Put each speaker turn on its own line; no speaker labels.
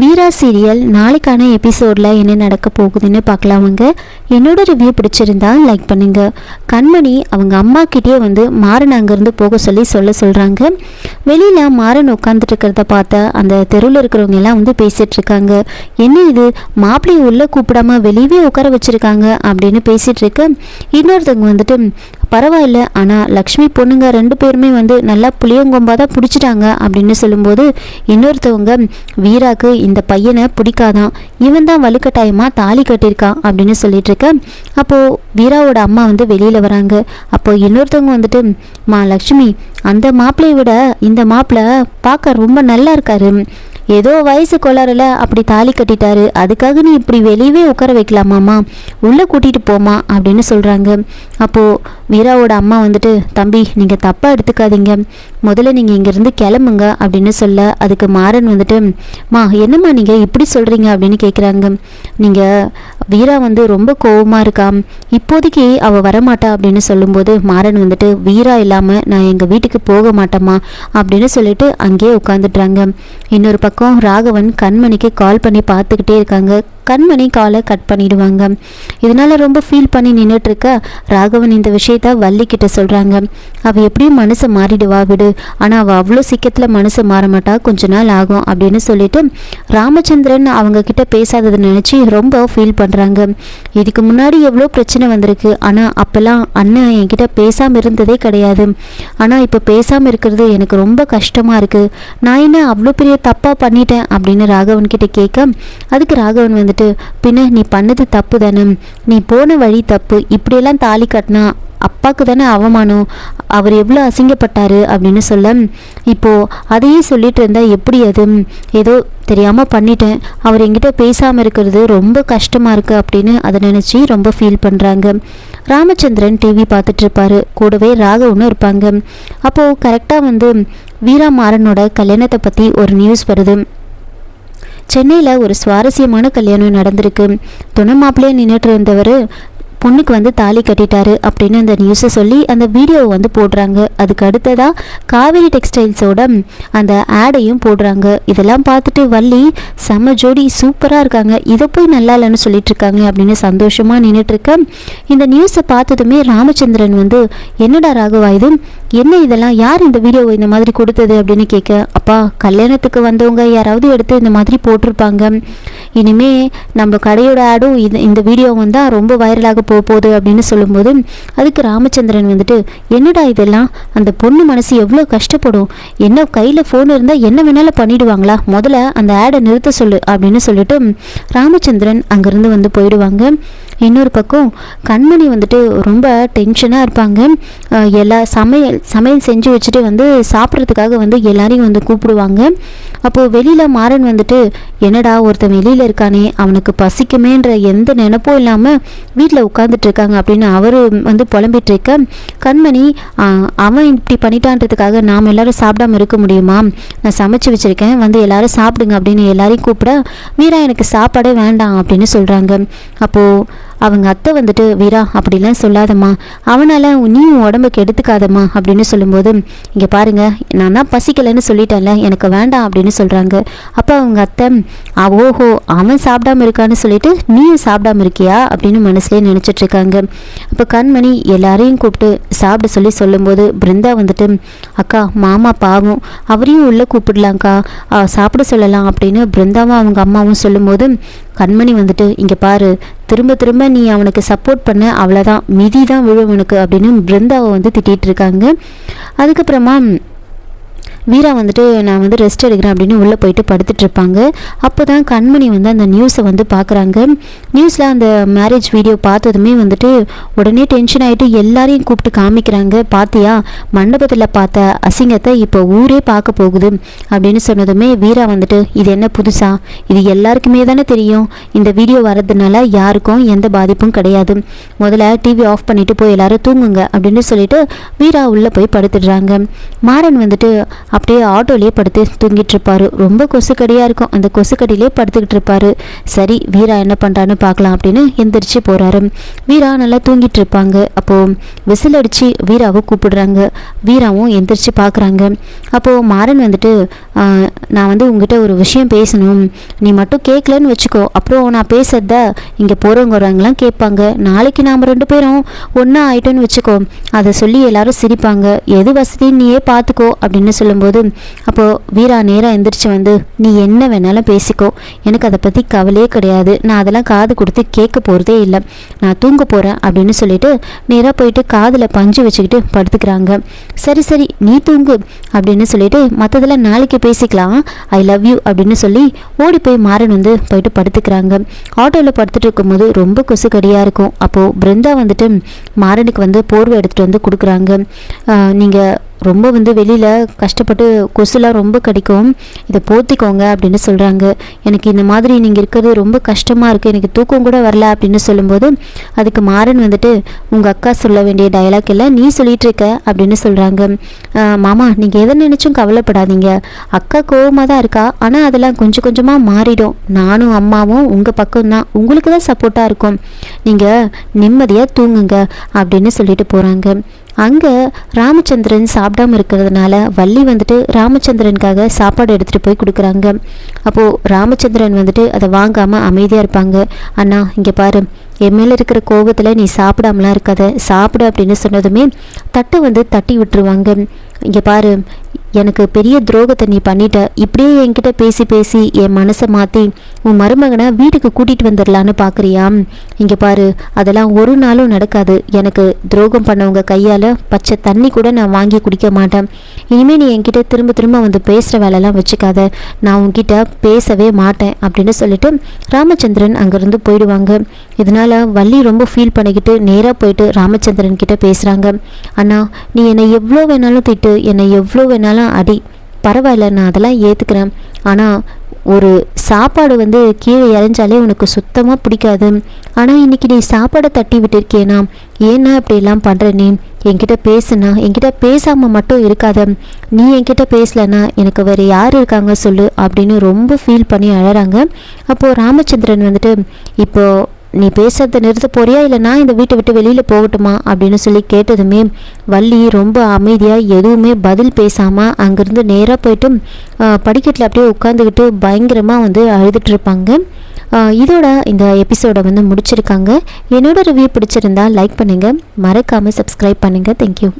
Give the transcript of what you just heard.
வீரா serial நாளைக்கான எபிசோடில் என்ன நடக்க போகுதுன்னு பார்க்கலாமுங்க என்னோட ரிவ்யூ பிடிச்சிருந்தா லைக் பண்ணுங்க. கண்மணி அவங்க அம்மா கிட்டேயே வந்து மாறன் அங்கேருந்து போக சொல்லி சொல்ல சொல்கிறாங்க வெளியில் மாறன் உட்காந்துட்டு இருக்கிறத பார்த்த அந்த தெருவில் இருக்கிறவங்க எல்லாம் வந்து பேசிகிட்டு இருக்காங்க. என்ன இது? மாப்பிள்ளையை உள்ளே கூப்பிடாம வெளியவே உட்கார வச்சுருக்காங்க அப்படின்னு பேசிகிட்டு இருக்கு. இன்னொருத்தவங்க வந்துட்டு பரவாயில்ல ஆனால் லக்ஷ்மி பொண்ணுங்க ரெண்டு பேருமே வந்து நல்லா புளியங்கொம்பாக தான் பிடிச்சிட்டாங்க அப்படின்னு சொல்லும்போது இன்னொருத்தவங்க வீராக்கு இந்த பையனை பிடிக்காதான் இவன் தான் வலுக்கட்டாயமாக தாலி கட்டியிருக்கான் அப்படின்னு சொல்லிட்டு இருக்கேன் அப்போது வீராவோட அம்மா வந்து வெளியில் வராங்க. அப்போது இன்னொருத்தவங்க வந்துட்டு மா லக்ஷ்மி அந்த மாப்பிள்ளையை விட இந்த மாப்பிள்ளை பார்க்க ரொம்ப நல்லா இருக்காரு. ஏதோ வயசு கொள்ளாரல அப்படி தாலி கட்டிட்டாரு. அதுக்காக நீ இப்படி வெளியவே உட்கார வைக்கலாமாம்மா உள்ளே கூட்டிகிட்டு போமா அப்படின்னு சொல்கிறாங்க அப்போது வீராவோட அம்மா வந்துட்டு தம்பி நீங்கள் தப்பாக எடுத்துக்காதீங்க. முதல்ல நீங்கள் இங்கேருந்து கிளம்புங்க அப்படின்னு சொல்ல அதுக்கு மாறன் வந்துட்டு மா என்னம்மா நீங்கள் இப்படி சொல்கிறீங்க அப்படின்னு கேட்குறாங்க நீங்கள் வீரா வந்து ரொம்ப கோவமாக இருக்கா? இப்போதைக்கு அவள் வரமாட்டா? அப்படின்னு சொல்லும்போது மாறன் வந்துட்டு வீரா இல்லாமல் நான் எங்கள் வீட்டுக்கு போக மாட்டேம்மா அப்படின்னு சொல்லிட்டு அங்கேயே உட்காந்துட்றாங்க இன்னொரு பக்கம் ராகவன் கண்மணிக்கு கால் பண்ணி பார்த்துக்கிட்டே இருக்காங்க. கண்மணி காலை கட் பண்ணிடுவாங்க. இதனால் ரொம்ப ஃபீல் பண்ணி நின்றுட்டுருக்க ராகவன் இந்த விஷயத்த வள்ளிக்கிட்ட சொல்கிறாங்க அவள் எப்படியும் மனசை மாறிடுவா விடு. ஆனால் அவள் அவ்வளோ சீக்கிரத்தில் மனசை மாற மாட்டா கொஞ்ச நாள் ஆகும் அப்படின்னு சொல்லிட்டு ராமச்சந்திரன் அவங்க கிட்ட பேசாததை நினச்சி ரொம்ப ஃபீல் பண்ணுறாங்க இதுக்கு முன்னாடி எவ்வளோ பிரச்சனை வந்திருக்கு. ஆனால் அப்போல்லாம் அண்ணன் என்கிட்ட பேசாமல் இருந்ததே கிடையாது. ஆனால் இப்போ பேசாமல் இருக்கிறது எனக்கு ரொம்ப கஷ்டமாக இருக்குது நான் என்ன அவ்வளோ பெரிய தப்பாக பண்ணிட்டேன் அப்படின்னு ராகவன் கிட்ட கேட்க அதுக்கு ராகவன் வந்துட்டு பின்ன நீ பண்ணது தப்பு தானே? நீ போன வழி தப்பு. இப்படியெல்லாம் தாலி கட்டினா அப்பாவுக்கு தானே அவமானம்? அவர் எவ்வளோ அசிங்கப்பட்டாரு? அப்படின்னு சொல்ல இப்போது அதையே சொல்லிட்டு இருந்தால் எப்படி அது? ஏதோ தெரியாமல் பண்ணிட்டேன். அவர் என்கிட்ட பேசாமல் இருக்கிறது ரொம்ப கஷ்டமாக இருக்குது அப்படின்னு அதை நினச்சி ரொம்ப ஃபீல் பண்ணுறாங்க ராமச்சந்திரன் டிவி பார்த்துட்டு இருப்பாரு. கூடவே ராகவனும் இருப்பாங்க. அப்போது கரெக்டாக வந்து வீரா மாறனோட கல்யாணத்தை பற்றி ஒரு நியூஸ் வருது. சென்னையில் ஒரு சுவாரஸ்யமான கல்யாணம் நடந்திருக்கு. துணை மாப்பிள்ளையே நின்றுட்டு இருந்தவர் பொண்ணுக்கு வந்து தாலி கட்டிட்டாரு அப்படின்னு அந்த நியூஸை சொல்லி அந்த வீடியோவை வந்து போடுறாங்க. அதுக்கு அடுத்ததாக காவேரி டெக்ஸ்டைல்ஸோட அந்த ஆடையும் போடுறாங்க. இதெல்லாம் பார்த்துட்டு வள்ளி செம்ம ஜோடி சூப்பராக இருக்காங்க. இதை போய் நல்லா இல்லைன்னு சொல்லிட்டு இருக்காங்க அப்படின்னு சந்தோஷமாக நின்றுட்டுருக்கேன் இந்த நியூஸை பார்த்ததுமே ராமச்சந்திரன் வந்து என்னடா ராகவா இது? என்ன இதெல்லாம்? யார் இந்த வீடியோவை இந்த மாதிரி கொடுத்தது? அப்படின்னு கேட்க அப்பா கல்யாணத்துக்கு வந்தவங்க யாராவது எடுத்து இந்த மாதிரி போட்டிருப்பாங்க. இனிமே நம்ம கடையோட ஆடும் இது இந்த வீடியோ வந்தால் ரொம்ப வைரலாக போ போக போகுது அப்படின்னு சொல்லும்போது அதுக்கு ராமச்சந்திரன் வந்துட்டு என்னடா இதெல்லாம்? அந்த பொண்ணு மனசு எவ்வளோ கஷ்டப்படும்? என்ன கையில் ஃபோன் இருந்தால் என்ன வேணாலும் பண்ணிடுவாங்களா? முதல்ல அந்த ஆடை நிறுத்த சொல்லு அப்படின்னு சொல்லிட்டு ராமச்சந்திரன் அங்கேருந்து வந்து போயிடுவாங்க. இன்னொரு பக்கம் கண்மணி வந்துட்டு ரொம்ப டென்ஷனாக இருப்பாங்க. எல்லா சமையல் சமையல் செஞ்சு வச்சுட்டு வந்து சாப்பிட்றதுக்காக வந்து எல்லாரையும் வந்து கூப்பிடுவாங்க. அப்போது வெளியில் மாறன் வந்துட்டு என்னடா ஒருத்தன் வெளியில் இருக்கானே அவனுக்கு பசிக்குமேன்ற எந்த நினப்பும் இல்லாமல் வீட்டில் உட்காந்துட்டு இருக்காங்க அப்படின்னு அவர் வந்து புலம்பிட்டு இருக்க கண்மணி அவன் இப்படி பண்ணிட்டான்றதுக்காக நாம் எல்லாரும் சாப்பிடாம இருக்க முடியுமா? நான் சமைச்சு வச்சுருக்கேன் வந்து எல்லாரும் சாப்பிடுங்க அப்படின்னு எல்லாரையும் கூப்பிட வீரா எனக்கு சாப்பாடே வேண்டாம் அப்படின்னு சொல்கிறாங்க அப்போது அவங்க அத்தை வந்துட்டு வீரா அப்படிலாம் சொல்லாதம்மா. அவனால் நீயும் உன் உடம்புக்கு எடுத்துக்காதம்மா அப்படின்னு சொல்லும்போது இங்கே பாருங்க நான் தான் பசிக்கலைன்னு சொல்லிட்டேன்ல எனக்கு வேண்டாம் அப்படின்னு சொல்கிறாங்க அப்போ அவங்க அத்தை "ஆ, ஓஹோ அவன் சாப்பிடாம இருக்கான்னு சொல்லிட்டு நீயும் சாப்பிடாம இருக்கியா? அப்படின்னு மனசுலேயே நினச்சிட்டு இருக்காங்க. அப்போ கண்மணி எல்லாரையும் கூப்பிட்டு சாப்பிட சொல்லி சொல்லும்போது பிருந்தா வந்துட்டு அக்கா மாமா பாவம் அவரையும் உள்ளே கூப்பிடலாம்க்கா. சாப்பிட சொல்லலாம் அப்படின்னு பிருந்தாவும் அவங்க அம்மாவும் சொல்லும்போது கண்மணி வந்துட்டு இங்கே பாரு திரும்ப திரும்ப நீ அவனுக்கு சப்போர்ட் பண்ண அவ்வளோதான் மிதி தான் விழும் உனக்கு அப்படின்னு பிருந்தாவை வந்து திட்டிகிட்டு இருக்காங்க. அதுக்கப்புறமா வீரா வந்துட்டு நான் வந்து ரெஸ்ட் எடுக்கிறேன் அப்படின்னு உள்ளே போயிட்டு படுத்துட்டு இருப்பாங்க. அப்போ தான் கண்மணி வந்து அந்த நியூஸை வந்து பார்க்குறாங்க நியூஸில் அந்த மேரேஜ் வீடியோ பார்த்ததுமே வந்துட்டு உடனே டென்ஷன் ஆகிட்டு எல்லாரையும் கூப்பிட்டு காமிக்கிறாங்க. பார்த்தியா மண்டபத்தில் பார்த்த அசிங்கத்தை இப்போ ஊரே பார்க்க போகுது அப்படின்னு சொன்னதுமே வீரா வந்துட்டு இது என்ன புதுசா? இது எல்லாருக்குமே தானே தெரியும். இந்த வீடியோ வர்றதுனால யாருக்கும் எந்த பாதிப்பும் கிடையாது. முதல்ல டிவி ஆஃப் பண்ணிட்டு போய் எல்லாரும் தூங்குங்க அப்படின்னு சொல்லிட்டு வீரா உள்ளே போய் படுத்துடுறாங்க. மாறன் வந்துட்டு அப்படியே ஆட்டோலேயே படுத்து தூங்கிட்டு இருப்பாரு ரொம்ப கொசுக்கடியாக இருக்கும். அந்த கொசுக்கடியிலே படுத்துக்கிட்டு இருப்பாரு சரி வீரா என்ன பண்ணுறான்னு பார்க்கலாம் அப்படின்னு எந்திரிச்சு போகிறாரு வீரா நல்லா தூங்கிட்டு இருப்பாங்க அப்போது விசில் அடித்து வீராவை கூப்பிடுறாங்க. வீராவும் எந்திரிச்சு பார்க்குறாங்க. அப்போது மாறன் வந்துட்டு நான் வந்து உங்ககிட்ட ஒரு விஷயம் பேசணும். நீ மட்டும் கேட்கலன்னு வச்சுக்கோ. அப்புறம் நான் பேசுறத இங்கே போகிறவங்க வரவங்களாம் கேட்பாங்க. நாளைக்கு நாம் ரெண்டு பேரும் ஒன்றா ஆயிட்டோன்னு வச்சுக்கோ. அதை சொல்லி எல்லாரும் சிரிப்பாங்க. எது வசதின்னு நீயே பார்த்துக்கோ அப்படின்னு சொல்லும்போது அப்போது வீரா நேராக எந்திரிச்சு வந்து நீ என்ன வேணாலும் பேசிக்கோ. எனக்கு அதை பற்றி கவலையே கிடையாது. நான் அதெல்லாம் காது கொடுத்து கேட்க போகிறதே இல்லை. நான் தூங்க போகிறேன் அப்படின்னு சொல்லிட்டு நேராக போயிட்டு காதில் பஞ்சு வச்சுக்கிட்டு படுத்துக்கிறாங்க. சரி சரி நீ தூங்கு அப்படின்னு சொல்லிட்டு மற்றதெல்லாம் நாளைக்கு பேசிக்கலாம். ஐ லவ் யூ அப்படின்னு சொல்லி ஓடி போய் மாறன் வந்து போயிட்டு படுத்துக்கிறாங்க. ஆட்டோவில் படுத்துட்டு இருக்கும்போது ரொம்ப கொசுக்கடியாக இருக்கும். அப்போது பிருந்தா வந்துட்டு மாறனுக்கு வந்து போர்வை எடுத்துகிட்டு வந்து கொடுக்குறாங்க. நீங்கள் ரொம்ப வந்து வெளியில் கஷ்டப்பட்டு கொசுலாம் ரொம்ப கிடைக்கும். இதை போத்திக்கோங்க அப்படின்னு சொல்கிறாங்க எனக்கு இந்த மாதிரி நீங்கள் இருக்கிறது ரொம்ப கஷ்டமாக இருக்குது எனக்கு தூக்கம் கூட வரல அப்படின்னு சொல்லும்போது அதுக்கு மாறன் வந்துட்டு உங்கள் அக்கா சொல்ல வேண்டிய டயலாக் இல்லை நீ சொல்லிகிட்டு இருக்க அப்படின்னு சொல்கிறாங்க மாமா நீங்கள் எதை நினச்சும் கவலைப்படாதீங்க. அக்கா கோவமாக தான் இருக்கா. ஆனால் அதெல்லாம் கொஞ்சம் கொஞ்சமாக மாறிடும். நானும் அம்மாவும் உங்கள் பக்கம் தான். உங்களுக்கு தான் சப்போர்ட்டாக இருக்கும். நீங்கள் நிம்மதியாக தூங்குங்க அப்படின்னு சொல்லிட்டு போகிறாங்க அங்கே ராமச்சந்திரன் சாப்பிடாம இருக்கிறதுனால வள்ளி வந்துட்டு ராமச்சந்திரனுக்காக சாப்பாடு எடுத்துகிட்டு போய் கொடுக்குறாங்க. அப்போது ராமச்சந்திரன் வந்துட்டு அதை வாங்காமல் அமைதியாக இருப்பாங்க. அண்ணா இங்கே பாரு. என் மேலே இருக்கிற கோபத்தில் நீ சாப்பிடாமலாம் இருக்காத. சாப்பிடு அப்படின்னு சொன்னதுமே தட்டை வந்து தட்டி விட்டுருவாங்க. இங்கே பாரு. எனக்கு பெரிய துரோகத்தை நீ பண்ணிட்ட. இப்படியே என்கிட்ட பேசி பேசி என் மனசை மாற்றி உன் மருமகனை வீட்டுக்கு கூட்டிகிட்டு வந்துடலான்னு பார்க்குறியா இங்கே பாரு அதெல்லாம் ஒரு நாளும் நடக்காது. எனக்கு துரோகம் பண்ணவங்க கையால் பச்சை தண்ணி கூட நான் வாங்கி குடிக்க மாட்டேன். இனிமேல் நீ என்கிட்ட திரும்ப திரும்ப வந்து பேசுகிற வேலைலாம் வச்சுக்காத. நான் உன்கிட்ட பேசவே மாட்டேன் அப்படின்னு சொல்லிட்டு ராமச்சந்திரன் அங்கேருந்து போயிடுவாங்க. இதனால் வள்ளி ரொம்ப ஃபீல் பண்ணிக்கிட்டு நேராக போயிட்டு ராமச்சந்திரன் கிட்ட பேசுகிறாங்க அண்ணா நீ என்னை எவ்வளோ வேணாலும் திட்டு என்னை எவ்வளோ வேணாலும் அடி. பரவாயில்ல நான் அதெல்லாம் ஏற்றுக்கிறேன் ஆனால் ஒரு சாப்பாடு வந்து கீழே இறைஞ்சாலே உனக்கு சுத்தமாக பிடிக்காது. ஆனால் இன்றைக்கி நீ சாப்பாடை தட்டி விட்டுருக்கேனா? ஏன்னா இப்படிலாம் பண்ணுற நீ. என்கிட்ட பேசுனா என்கிட்ட பேசாமல் மட்டும் இருக்காத. நீ என்கிட்ட பேசலனா எனக்கு வேறு யார் இருக்காங்க சொல்லு அப்படின்னு ரொம்ப ஃபீல் பண்ணி அழகிறாங்க அப்போது ராமச்சந்திரன் வந்துட்டு இப்போது நீ பேசுறத நிறுத்த போறியா? இல்லை நான் இந்த வீட்டை விட்டு வெளியில் போகட்டுமா? அப்படின்னு சொல்லி கேட்டதுமே வள்ளி ரொம்ப அமைதியாக எதுவுமே பதில் பேசாமல் அங்கேருந்து நேராக போயிட்டு படிக்கட்டில் அப்படியே உட்காந்துக்கிட்டு பயங்கரமாக வந்து அழுதுட்டு இருப்பாங்க. இதோட இந்த எபிசோடை வந்து முடிச்சிருக்காங்க. என்னோட ரிவ்யூ பிடிச்சிருந்தா லைக் பண்ணுங்கள் மறக்காமல் சப்ஸ்கிரைப் பண்ணுங்கள் தேங்க்யூ